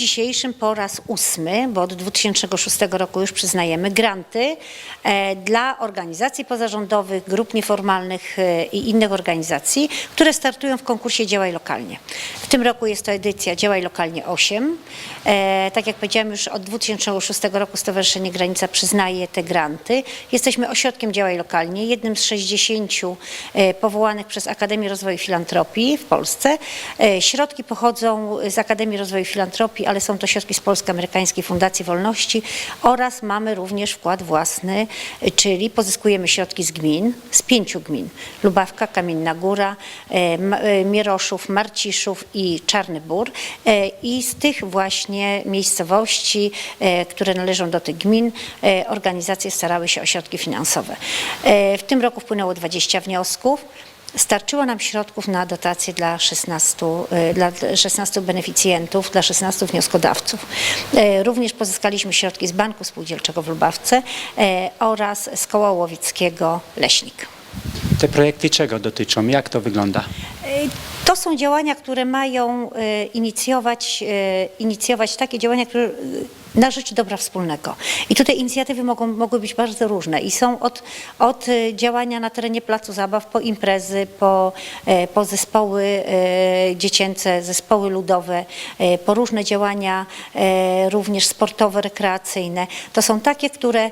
dzisiejszym po raz ósmy, bo od 2006 roku już przyznajemy granty e, dla organizacji pozarządowych, grup nieformalnych e, i innych organizacji, które startują w konkursie Działaj Lokalnie. W tym roku jest to edycja Działaj Lokalnie 8. E, tak jak powiedziałam już od 2006 roku Stowarzyszenie Granica przyznaje te granty. Jesteśmy ośrodkiem Działaj Lokalnie, jednym z 60 e, powołanych przez Akademię Rozwoju Filantropii w Polsce. Środki pochodzą z Akademii Rozwoju Filantropii, ale są to środki z Polsko-Amerykańskiej Fundacji Wolności oraz mamy również wkład własny, czyli pozyskujemy środki z gmin, z pięciu gmin. Lubawka, Kamienna Góra, e, e, Mieroszów, Marciszów i Czarny Bór. E, I z tych właśnie miejscowości, które należą do tych gmin, organizacje starały się o środki finansowe. W tym roku wpłynęło 20 wniosków. Starczyło nam środków na dotacje dla 16, e, dla 16 beneficjentów, dla 16 wnioskodawców. E, Również pozyskaliśmy środki z Banku Spółdzielczego w Lubawce e, oraz z Koła Łowickiego Leśnik. Te projekty czego dotyczą? Jak to wygląda? To są działania, które mają inicjować, inicjować takie działania, które na rzecz dobra wspólnego. I tutaj inicjatywy mogą, mogły być bardzo różne i są od, od e, działania na terenie placu zabaw, po imprezy, po, e, po zespoły e, dziecięce, zespoły ludowe, po różne działania również sportowe, rekreacyjne. To są takie, które,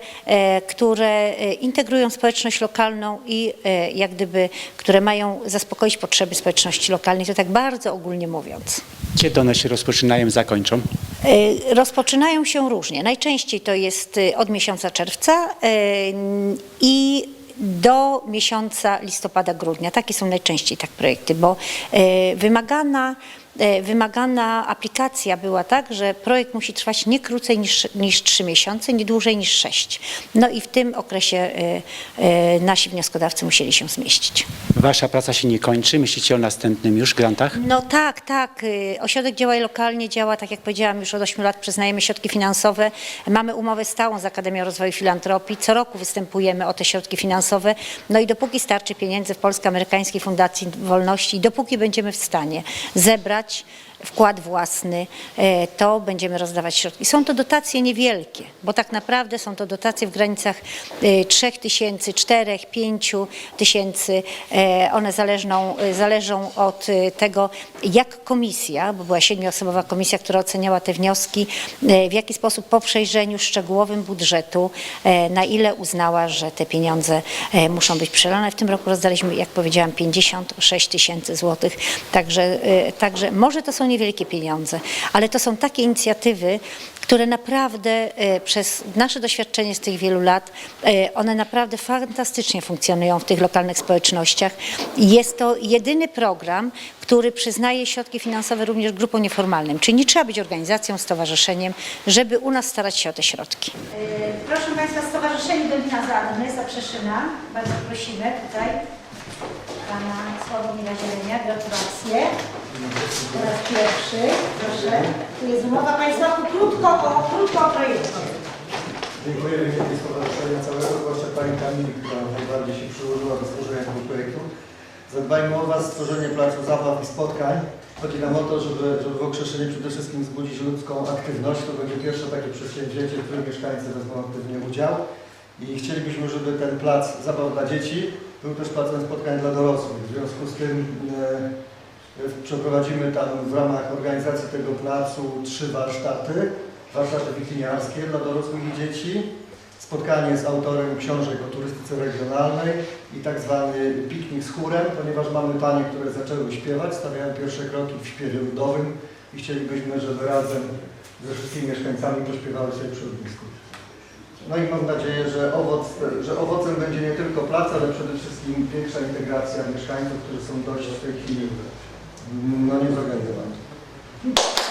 które integrują społeczność lokalną i jak gdyby, które mają zaspokoić potrzeby społeczności lokalnej, to tak bardzo ogólnie mówiąc. Kiedy one się rozpoczynają, zakończą? E, Rozpoczynają się różnie. Najczęściej to jest e, od miesiąca czerwca e, i do miesiąca listopada, grudnia. Takie są najczęściej tak projekty, bo wymagana, wymagana aplikacja była tak, że projekt musi trwać nie krócej niż, niż 3 miesiące, nie dłużej niż 6. No i w tym okresie e, e, nasi wnioskodawcy musieli się zmieścić. Wasza praca się nie kończy? Myślicie o następnym już grantach? No tak, tak. Ośrodek Działaj Lokalnie działa, tak jak powiedziałam, już od 8 lat przyznajemy środki finansowe. Mamy umowę stałą z Akademią Rozwoju Filantropii. Co roku występujemy o te środki finansowe. No i dopóki starczy pieniędzy w Polsko-Amerykańskiej Fundacji Wolności, dopóki będziemy w stanie zebrać such wkład własny, e, to będziemy rozdawać środki. Są to dotacje niewielkie, bo tak naprawdę są to dotacje w granicach e, 3 tysięcy, 4, 5 tysięcy. E, One zależną, e, zależą od e, tego, jak komisja, bo była siedmioosobowa komisja, która oceniała te wnioski, e, w jaki sposób po przejrzeniu szczegółowym budżetu, e, na ile uznała, że te pieniądze e, muszą być przelane. W tym roku rozdaliśmy, jak powiedziałam, 56 tysięcy złotych. Także, e, także może to są niewielkie pieniądze, ale to są takie inicjatywy, które naprawdę e, przez nasze doświadczenie z tych wielu lat, e, one naprawdę fantastycznie funkcjonują w tych lokalnych społecznościach. Jest to jedyny program, który przyznaje środki finansowe również grupom nieformalnym, czyli nie trzeba być organizacją, stowarzyszeniem, żeby u nas starać się o te środki. Proszę Państwa, Stowarzyszenie Dolina Zadny, Zaprzeszyna, bardzo prosimy tutaj Pana Sławomira Zielenia, gratulacje. Po raz pierwszy, proszę. Tu jest umowa Państwa, krótko o, krótko o projekcie. Dziękuję w imieniu Stowarzyszenia całego, zwłaszcza Pani Kamili, która najbardziej się przyłożyła do stworzenia tego projektu. Zadbajmy o Was, stworzenie placu zabaw i spotkań. Chodzi nam o to, żeby, żeby w Okrzeszynie przede wszystkim wzbudzić ludzką aktywność. To będzie pierwsze takie przedsięwzięcie, w którym mieszkańcy wezmą aktywnie udział. I chcielibyśmy, żeby ten plac zabaw dla dzieci był też placem spotkań dla dorosłych. W związku z tym e, przeprowadzimy tam w ramach organizacji tego placu trzy warsztaty. Warsztaty wikiniarskie dla dorosłych i dzieci, spotkanie z autorem książek o turystyce regionalnej i tak zwany piknik z chórem, ponieważ mamy panie, które zaczęły śpiewać, stawiają pierwsze kroki w śpiewie ludowym i chcielibyśmy, żeby razem ze wszystkimi mieszkańcami pośpiewały sobie przy ognisku. No i mam nadzieję, że, owoc, że owocem będzie nie tylko plac, ale przede wszystkim większa integracja mieszkańców, którzy są dość w tej chwili 何をかんでます